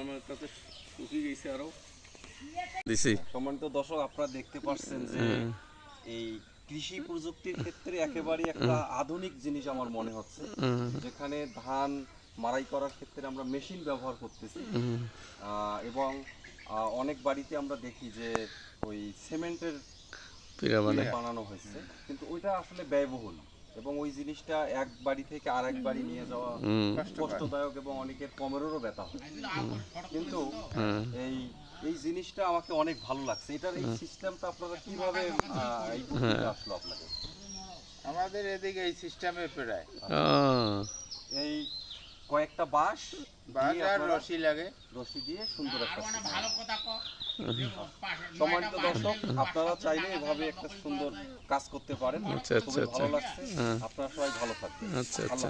আমার কাছে শুকিয়ে গেছে দিছি। সম্মানিত দর্শক আপনারা দেখতে পাচ্ছেন যে হ্যাঁ। এই কৃষি প্রযুক্তির ক্ষেত্রে একেবারেই একটা আধুনিক জিনিস আমার মনে হচ্ছে। যেখানে ধান মারাই করার ক্ষেত্রে আমরা মেশিন ব্যবহার করতেছি। এবং অনেক বাড়িতে আমরা দেখি যে ওই সিমেন্টের মানে বানানো হয়েছে। কিন্তু ওইটা আসলে ব্যয়বহুল। এবং ওই জিনিসটা এক বাড়ি থেকে আরেক বাড়ি নিয়ে যাওয়া কষ্টদায়ক এবং অনেকের কমরেরও ব্যথা হয়। কিন্তু এই এই জিনিসটা আমাকে অনেক ভালো লাগছে। এটার এই সিস্টেমটা আপনারা কীভাবে আহ, এই আসলো আপনাদের? আমাদের এদিকে এই সিস্টেমে প্রায়। এই কয়েকটা বাঁশ দিয়ে আপনারা রশি লাগে। রশি দিয়ে সুন্দর একটা ভালো system। সম্মানিত দর্শক আপনারা চাইলে এভাবে একটা সুন্দর কাজ করতে পারেন আচ্ছা, আচ্ছা, আচ্ছা। হ্যাঁ। আপনারা সবাই ভালো থাকবেন আচ্ছা আচ্ছা।